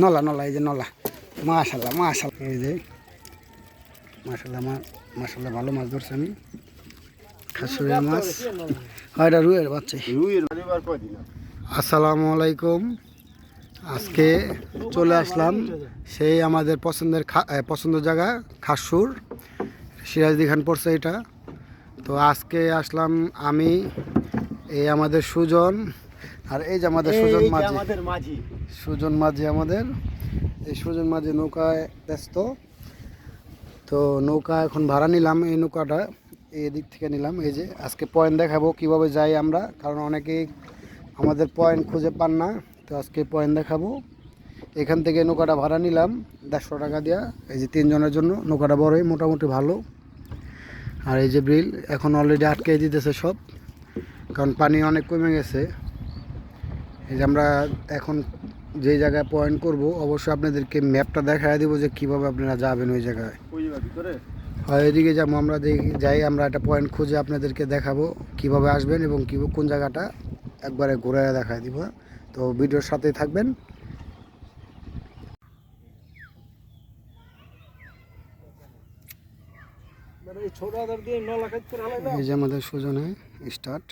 নলা নলা এই যে নলা। মাশাল্লাহ মাশাল্লাহ। এই যে মাশাল্লাহ মা মাশাল্লাহ ভালো মাছ ধরছে আমি। খাসুরের মাছ। হয় এটা রুয়ের বাচ্চা। আসসালামু আলাইকুম। আজকে চলে আসলাম সেই আমাদের পছন্দের পছন্দের জায়গা খাসুর। সিরাজদি খান পড়ছে এটা। তো আজকে আসলাম আমি এই আমাদের সুজন আর এই যে আমাদের সুজন মাঝি। সুজন মাঝি আমাদের। এই সুজন মাঝি নৌকায় ব্যস্ত। তো নৌকা এখন ভাড়া নিলাম এই নৌকাটা, এই দিক থেকে নিলাম। এই যে আজকে পয়েন্ট দেখাবো কীভাবে যাই আমরা, কারণ অনেকেই আমাদের পয়েন্ট খুঁজে পান না। তো আজকে পয়েন্ট দেখাবো। এখান থেকে নৌকাটা ভাড়া নিলাম দেড়শো টাকা দেওয়া এই যে তিনজনের জন্য নৌকাটা বড়ই, মোটামুটি ভালো। আর এই যে ব্রিল, এখন অলরেডি আটকে দিতেছে সব। কারণ পানি অনেক কমে গেছে। এই যে আমরা এখন যে জায়গায় পয়েন্ট করব অবশ্যই আপনাদেরকে ম্যাপটা দেখায় দেবো যে কীভাবে আপনারা যাবেন ওই জায়গায়। ভিতরে হয় এদিকে যাব আমরা দেখি যাই আমরা একটা পয়েন্ট খুঁজে আপনাদেরকে দেখাবো কীভাবে আসবেন এবং কি কোন জায়গাটা একবারে ঘুরে দেখায় দিব। তো ভিডিওর সাথেই থাকবেন। হালাই এই যে আমাদের সুজনে স্টার্ট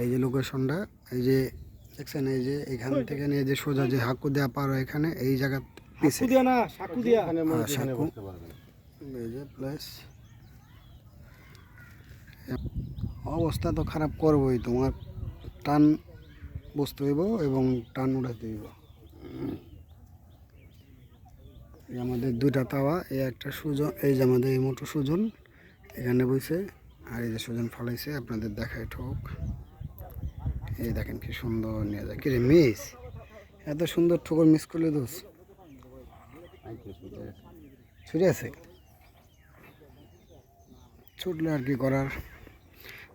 এই যে লোকেশনটা এই যে দেখছেন এই যে এখান থেকে নিয়ে যে সোজা যে হাকু দেওয়া পার এখানে এই জায়গা পিছে। না সাকু দিয়া হ্যাঁ, সাকু। এই যে প্লাস অবস্থা তো খারাপ করবই তোমার টান বসতে হইব এবং টান উঠাতে হইব। এই আমাদের দুইটা তাওয়া এই একটা সুজন এই যে আমাদের এই মোটর সুজন এখানে বইছে আর এই যে সুজন ফলাইছে আপনাদের দেখায় ঠোক। এই দেখেন কি সুন্দর নিয়ে যায়। কিরে মিস, এত সুন্দর ঠোকর মিস করলে দোষ ছুটে আছে? ছুটলে আর কি করার?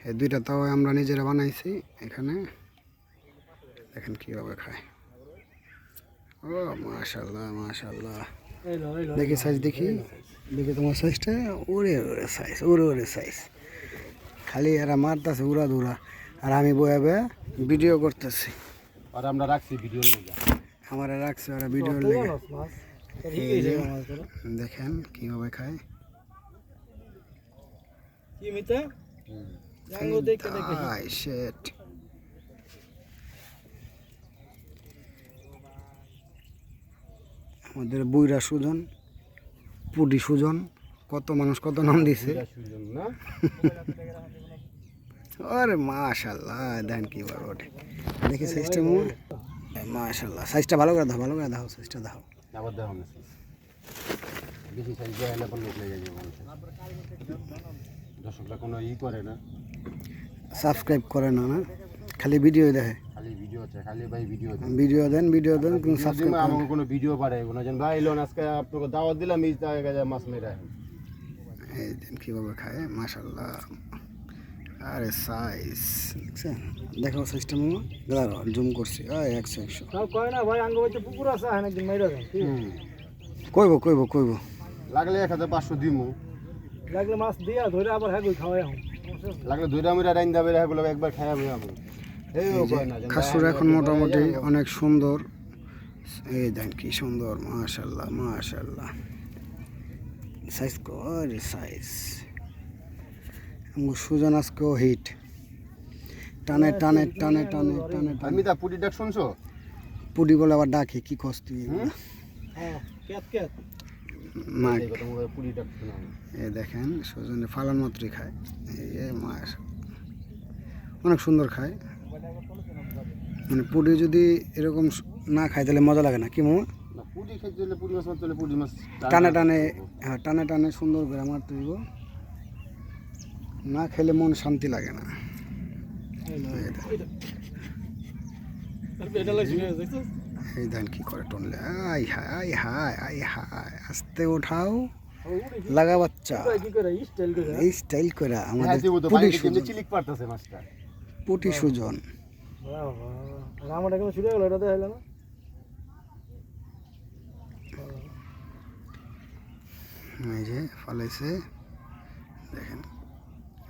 এই দুইটা তাও আমরা নিজেরা বানাইছি এখানে। দেখেন কীভাবে খায়। ও মাশাল্লাহ মাশাল্লাহ দেখি সাইজ দেখি। দেখি তোমার সাইজটা ওরে ওরে সাইজ ওরে ওরে সাইজ খালি এরা মারতেছে উড়া দুরা আর আমি বয়ে বয়ে ভিডিও করতেছি। আর আমরা রাখছি ভিডিও লেগে। আমার রাখছে ওরা ভিডিও লেগে। দেখেন কীভাবে খায়। কি মিতা? জাঙ্গো দেখে দেখে আই শেট আমাদের বুইরা সুজন পুডি সুজন কত মানুষ কত নাম দিছে। সুজন না? আরে মাশাল্লাহ দেন কি বার ওঠে। দেখি সাইজটা মাশাল্লাহ সাইজটা ভালো করে দাও ভালো করে দাও সাইজটা দাও। আবার দেখো না বেশি সাইজ দেয় না লোক লেগে যাবে দর্শকরা কোনো ই করে না। সাবস্ক্রাইব করে না না? খালি ভিডিও দেখে। খালি ভিডিও আছে খালি ভাই ভিডিও দেন ভিডিও দেন ভিডিও দেন কিন্তু সাবস্ক্রাইব করেন কোনো ভিডিও পারে কোনো ভাই লোন আজকে আপনাকে দাওয়াত দিলাম এই জায়গায় মাছ মেরে এই দেন কীভাবে খায় মাশাল্লাহ আরে সাইজ দেখছেন? দেখো সাইজটা মামা দাঁড়াও জুম করছি। ওই একশো একশো। কয় না ভাই আঙ্গ বাচ্চা পুকুর আছে হ্যাঁ একদিন মাইরা দেন কইব কইব কইব। লাগলে এক হাজার পাঁচশো দিমু। লাগলে মাছ দিয়া ধরে আবার হ্যাঁ খাওয়াই হম লাগলে ধরে আমি রাইন দাবে হ্যাঁ বলে একবার খাইয়াবো আমি যে খাসুর এখন মোটামুটি অনেক সুন্দর। এই দেন কি সুন্দর মাশাল্লাহ মাশাল্লাহ। সাইজ করে সাইজ সুজন আজকেও হিট টানে টানে টানে টানে টানে টানে। আমি তা পুটি ডাক শুনছো? পুডি বলে আবার ডাকে কি কষ্ট হ্যাঁ কেত কেত মা তোমাকে ডাক শোনাম এই দেখেন সুজনে ফালান মাত্রই খায়। এই যে মাছ অনেক সুন্দর খায়। মানে পুডি যদি এরকম না খায় তাহলে মজা লাগে না কি মামা? টানে টানে। হ্যাঁ টানে টানে সুন্দর করে আমার তৈব না খেলে মন শান্তি লাগে না। এই ধান কি করে টনলে। আই হায় আই হায় আই হায় আস্তে ওঠাও লাগা বাচ্চা। এই স্টাইল করে হ্যাঁ আমাদের পুটি সুজন মাছটা পুটি সুজন। আমার এখন ছুটে গেল এটা দেখাইলো না এই যে ফলাইছে। দেখেন।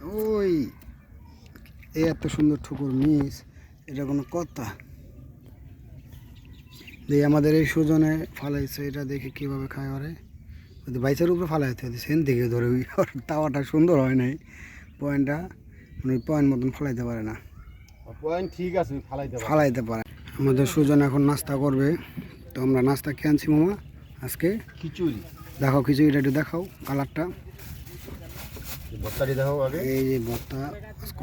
ওই এই এত সুন্দর ঠুকুর মিস এটা কোনো কথা? দেখি আমাদের এই সুজনে ফালাইছে এটা দেখে কীভাবে খায় ওরে? যদি বাইচের উপরে ফালাইতে হচ্ছে সেন থেকে ধরে ওই তাওয়াটা সুন্দর হয় নাই। পয়েন্টটা মানে পয়েন্ট মতন ফালাইতে পারে না। পয়েন্ট ঠিক আছে ফালাইতে পারো ফালাইতে পারে। আমাদের সুজন এখন নাস্তা করবে তো আমরা নাস্তা খেয়ে আনছি মামা আজকে। খিচুড়ি। দেখাও খিচুড়িটা একটু দেখাও কালারটা। আগে। এই যে ভর্তা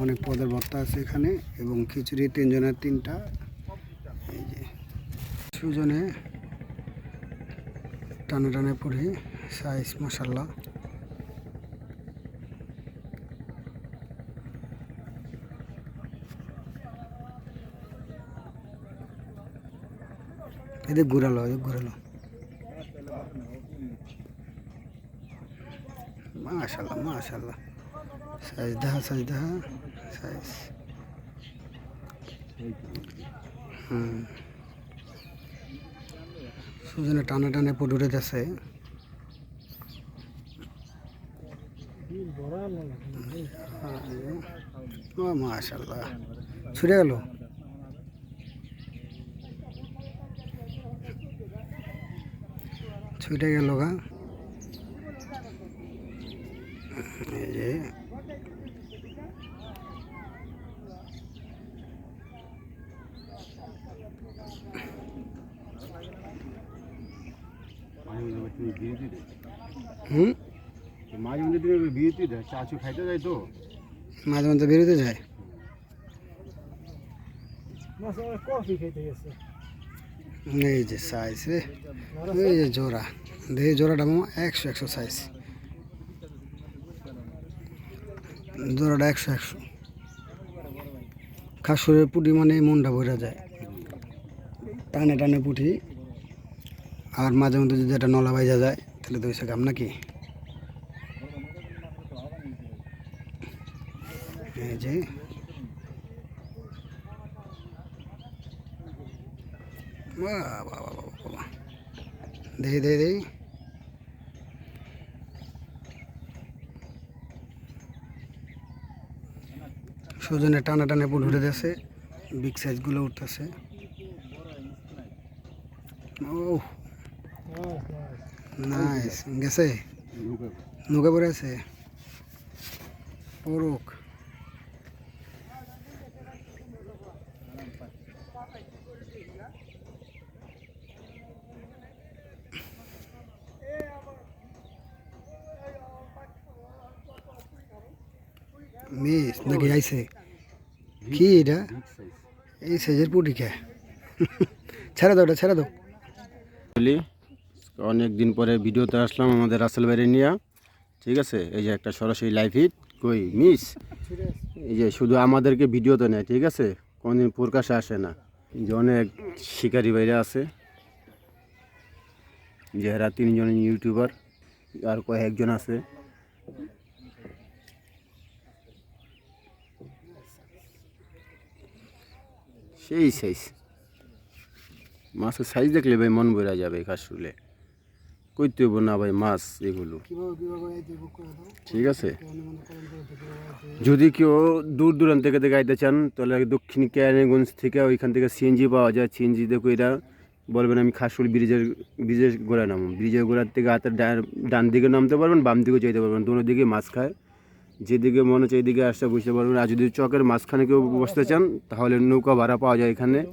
অনেক পদের ভর্তা আছে এখানে, এবং খিচুড়ি তিনজনের তিনটা। এই যে সুজনে টানে টানে পড়ে সাইজ মশাল্লা এদের ঘুরালো এদের ঘুরালো মাশাল্লাহ মাশাল্লাহ সাইজ দেখা সাইজ। হুম। সুজনে টানে টানে পটুরে দেশে মাশাল্লাহ ছুটে গেল? ছুটে গেল গা? এই যে। হুম? মাঝে মধ্যে তুমি বিরতি দেয় চাচু খাইতে যায় তো। মাঝে মাঝে বেরোতে যায় কফি খেতে গেছে। এই যে সাইজ রে এই যে জোড়া। দেখি জোড়াটা মামা একশো একশো সাইজ জোড়াটা একশো একশো। খাসুরের পুটি মানে মনটা ভরা যায়। টানে টানে পুঁটি। আর মাঝে মধ্যে যদি একটা নলা বাইজা যায়, তাহলে তো ওইসে কাম নাকি? এই যে। সুজনে টানা টানে পুল উঠে দিয়েছে বিগ সাইজগুলো উঠতেছে ও নাইস গেছে? নৌকা পরে আছে? পড়ুক। মিস, নাকি আইছে? কি এটা? এই সাইজের পুটি কে ছেড়ে দাও এটা, ছেড়ে দাও। অনেক দিন পরে ভিডিওতে আসলাম আমাদের রাসেল বাইরে নিয়ে। ঠিক আছে? এই যে একটা সরাসরি লাইভ হিট কই মিস এই যে শুধু আমাদেরকে ভিডিওতে নেয়, ঠিক আছে? কোনদিন প্রকাশে আসে না। যে অনেক শিকারি বাইরে আছে। যে এরা তিনজন ইউটিউবার, আর কয়েকজন আছে। সেই সাইজ মাছের সাইজ দেখলে ভাই মন ভরা যাবে কাশুলে কইতে হইব না ভাই মাছ এগুলো। ঠিক আছে। যদি কেউ দূর দূরান্ত থেকে থেকে আইতে চান তাহলে দক্ষিণ কেরানীগঞ্জ থেকে ওইখান থেকে সিএনজি পাওয়া যায়। সিএনজি দেখো এটা বলবেন আমি খাসুল ব্রিজের ব্রিজের গোড়ায় নামো ব্রিজের গোড়ার থেকে হাতের ডান- দিকে নামতে পারবেন বাম দিকেও যেতে পারবেন। দোনো দিকে মাছ খায়। যেদিকে মনে হচ্ছে এইদিকে আসতে বুঝতে পারবেন। আর যদি চকের মাঝখানে কেউ বসতে চান তাহলে নৌকা ভাড়া পাওয়া যায় এখানে।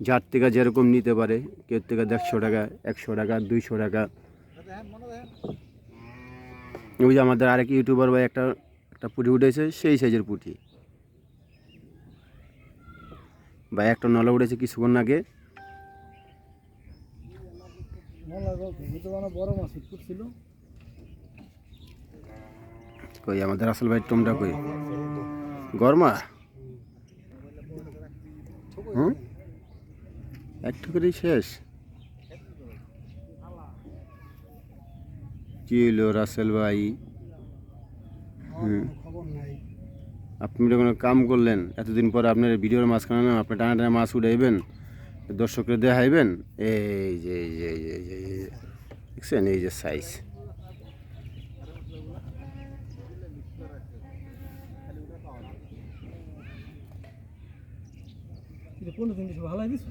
যার থেকে যেরকম নিতে পারে কেউ থেকে দেড়শো টাকা একশো টাকা দুইশো টাকা। ওই যে আমাদের আরেক ইউটিউবার ভাই একটা একটা পুঁটি উঠেছে সেই সাইজের পুঁটি। বা একটা নলা উঠেছে কিছুক্ষণ আগে। কই আমাদের আসল ভাই টমটা কই? গরমা? হুম। একটু করেই শেষ। কি হলো রাসেল ভাই? নাই আপনি যখন কাম করলেন, এতদিন পরে আপনার ভিডিওর মাঝখানে না, আপনি টানা টানা মাছ উঠাইবেন, দর্শকরা দেখাইবেন। এই যে এই যে এই যে এই যে দেখছেন? এই যে সাইজ দিস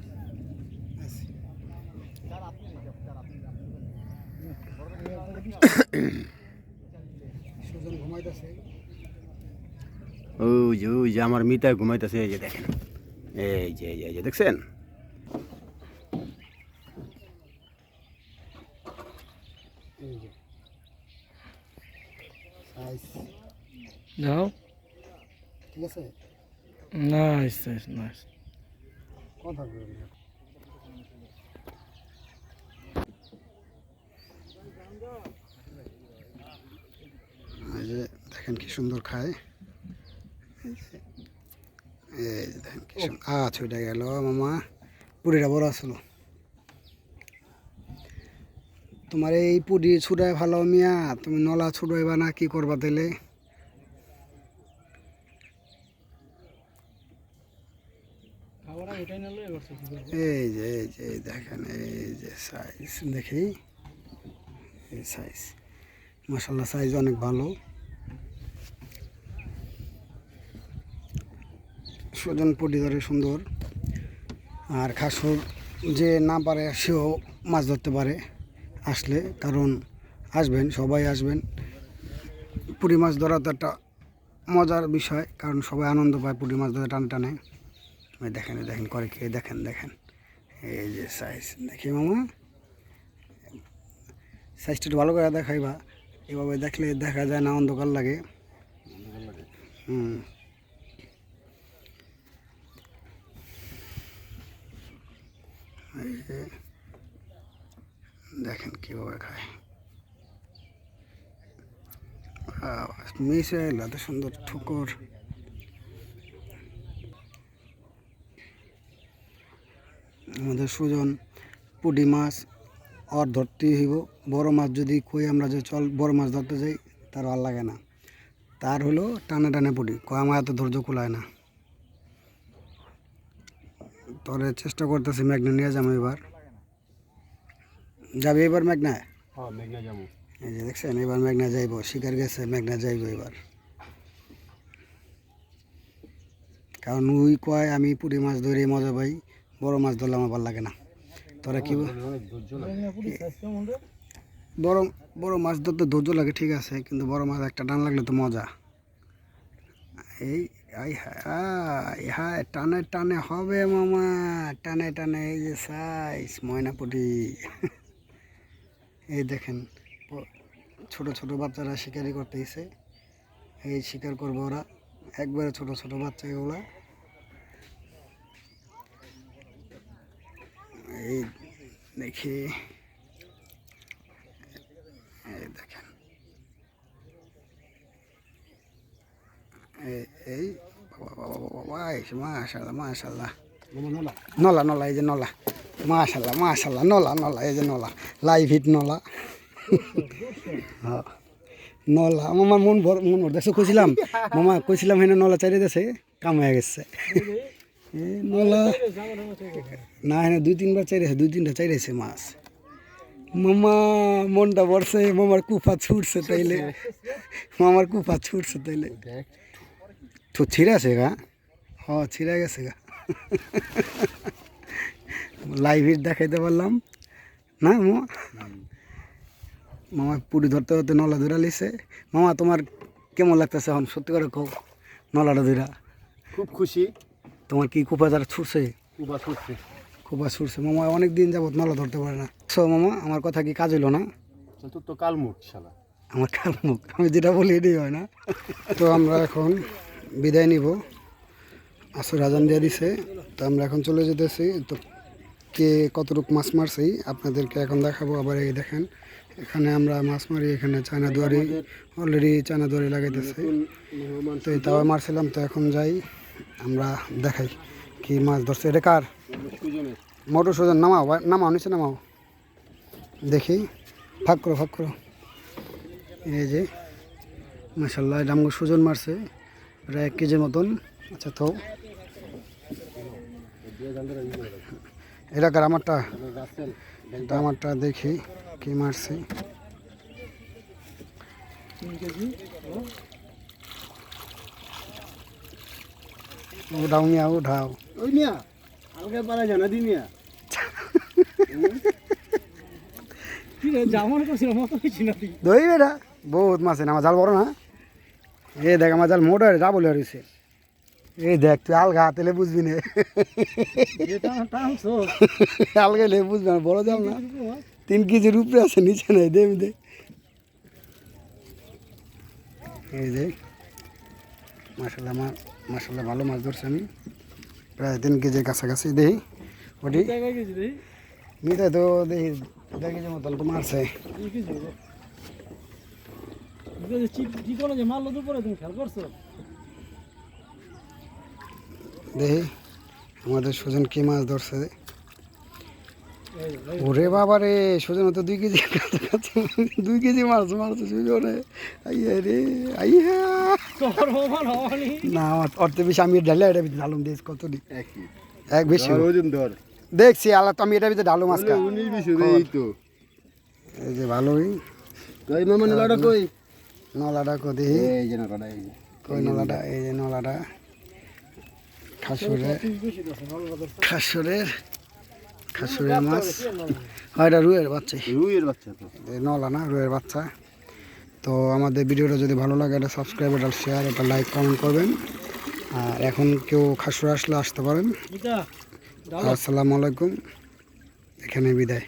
সুজন ঘুমাইতেছে ওই যে ওই যে আমার মিতায় ঘুমাইতেছে এই যে দেখেন। এই যে এই যে, দেখছেন? যাও ঠিক আছে? নাইস নাইস নাইস কথা না। যে দেখেন কি সুন্দর খায়। এই যে দেখেন কি গেল মামা। পুরিটা বড় আসলো তোমার এই পুরি ছুটায় ভালো মিয়া তুমি নলা ছুটাইবা না কি করবা তাইলে? এই যে এই যে দেখেন এই যে সাইজ দেখি? এই সাইজ মশাল্লা সাইজ অনেক ভালো। সুজন পটি ধরে সুন্দর। আর খাসুর যে না পারে সেও মাছ ধরতে পারে, আসলে। কারণ আসবেন, সবাই আসবেন। পুঁটি মাছ ধরা তো একটা মজার বিষয়, কারণ সবাই আনন্দ পায় পুঁটি মাছ ধরে টান টানে। দেখেন দেখেন, করে খেয়ে দেখেন দেখেন। এই যে সাইজ দেখি মামা। সাইজটা একটু ভালো করে দেখাইবা। এভাবে দেখলে দেখা যায় না, অন্ধকার লাগে। হুম। দেখেন কীভাবে খায়। মিস এলো, এত সুন্দর ঠুকর। আমাদের সুজন, পুঁটি মাছ আর ধরতেই হইব। বড় মাছ যদি কই আমরা যে চল, বড় মাছ ধরতে যাই, তার ভালো লাগে না। তার হলো টানে টানে পুঁটি, কয় আমার এত ধৈর্য কুলায় না। তবে চেষ্টা করতেছি মেঘনা নিয়ে যাব এবার। যাবি এবার হ্যাঁ যাব। এই যে দেখছেন এবার মেঘনা যাইব শিকার গেছে মেঘনা যাইব এবার। কারণ ওই কয় আমি পুঁটি মাছ ধরে মজা পাই বড় মাছ ধরলে আমার ভালো লাগে না। তোরা কি বড় বড় মাছ ধরতে ধৈর্য লাগে ঠিক আছে কিন্তু বড় মাছ একটা টান লাগলে তো মজা। এই আই হায় হায়, টানে টানে হবে মামা, টানে টানে, এই যে সাইজ ময়নাপুটি। এই দেখেন ছোট ছোট বাচ্চারা শিকারি করতে এসে এই শিকার করবে ওরা। একবারে ছোট ছোট বাচ্চা এগুলা। এই দেখি। এই দেখেন। এই মাশাল্লাহ মাশাল্লাহ। নলা নলা। এই যে নলা। মাশাল্লাহ মাশাল্লাহ নলা নলা এই যে নলা। লাইভ হিট নলা। হ্যাঁ। নলা আমার মন ভর মন ভর দেখছ কইছিলাম। মামা কইছিলাম হেন নলা চারিয়ে দেশে কাম হয়ে গেছে। নলা। না হ্যাঁ দুই তিনবার চাইরেছে দুই তিনটা চাইরেছে মাছ। মামা মনটা বড়ছে মামার কুফা ছুটছে তাইলে। মামার কুফা ছুটছে তাইলে। তো ছিঁড়ে আছে গা? হ ছিঁড়ে গেছে গা। লাইভ দেখাইতে পারলাম। না মামা মামা পুরি ধরতে ধরতে নলা ধরা লিছে। মামা তোমার কেমন লাগতেছে এখন? সত্যি করে কও নলাটা ধরা। খুব খুশি। তোমার কি কুপা যারা ছুটছে? কুবা ছুটছে। কুপা ছুটছে। মামা অনেক দিন যাবত নলা ধরতে পারে না। সো মামা আমার কথা কি কাজ হইল না? তোর তো কালমুখ শালা। আমার কাল মুখ আমি যেটা বলি এটাই হয় না। তো আমরা এখন বিদায় নিব। আসর আজান দিয়ে দিছে, তো আমরা এখন চলে যেতেছি। তো কে কতটুক মাছ মারছি আপনাদেরকে এখন দেখাবো। আবার এই দেখেন, এখানে আমরা মাছ মারি, এখানে চায়না দুয়ারি অলরেডি চায়না দুয়ারি লাগাইতেছে। তো এই তাও মারছিলাম, তো এখন যাই, আমরা দেখাই কি মাছ ধরছে। এটা কার? মোটর সোজন, নামাও নামাও, নিচে নামাও। দেখি, ফাঁক করো ফাঁক করো। এই যে মাসাল্লাহ এটা সুজন মারছে। প্রায় এক কেজির মতন। আচ্ছা তো এটা কার আমারটা আমারটা দেখি কি মারছে। উঠাও মিয়া উঠাও ওই মিয়া আলগা পারা জানা দিনিয়া কি রে জামন মতো কিছু না দই বেটা বহুত মাছ আমার জাল বড় না। এ দেখ আমার জাল মোটা যা বলে রয়েছে। এই দেখ তুই আলগা হাতেলে বুঝবি না। আলগা লে বুঝবি না বড় জাল না। তিন কেজির উপরে আছে নিচে নাই দেখ দে। এই যে মাসাল্লাহ আমার মাসাল্লাহ ভালো মাছ ধরছে আমি। প্রায় তিন কেজির কাছাকাছি দেখি ওটি নিতে তো দেখি দেড় কেজির মতো তো মারছে। কি কিছু যে মারলো দুপুরে তুমি খেয়াল করছ? দেখি আমাদের সুজন কি মাছ ধরছে? ওরে বাবা রে সুজন তো দুই কেজি দুই কেজি মাছ মারছে সুজনে। আইয়া রে আইয়া। না আমার অর্থ বেশি আমি ঢালে এটা ভিতরে ঢালুম দিয়েছি কত এক বেশি ওজন ধর। দেখছি আল্লাহ তো আমি এটা ভিতরে ঢালুম আজকে। এই তো। এই যে ভালোই। কই মামা নলাটা কই? নলাটা কো দেখি এই যে নলাটা এই যে। কই নলাটা এই যে নলাটা খাসুরের খাসুরের খাসুরের মাছ। হয় এটা রুয়ের বাচ্চা। রুইয়ের বাচ্চা তো। নলা না রুয়ের বাচ্চা। তো আমাদের ভিডিওটা যদি ভালো লাগে এটা সাবস্ক্রাইব এটা শেয়ার এটা লাইক কমেন্ট করবেন। আর এখন কেউ খাসুর আসলে আসতে পারেন। আসসালামু আলাইকুম। এখানে বিদায়।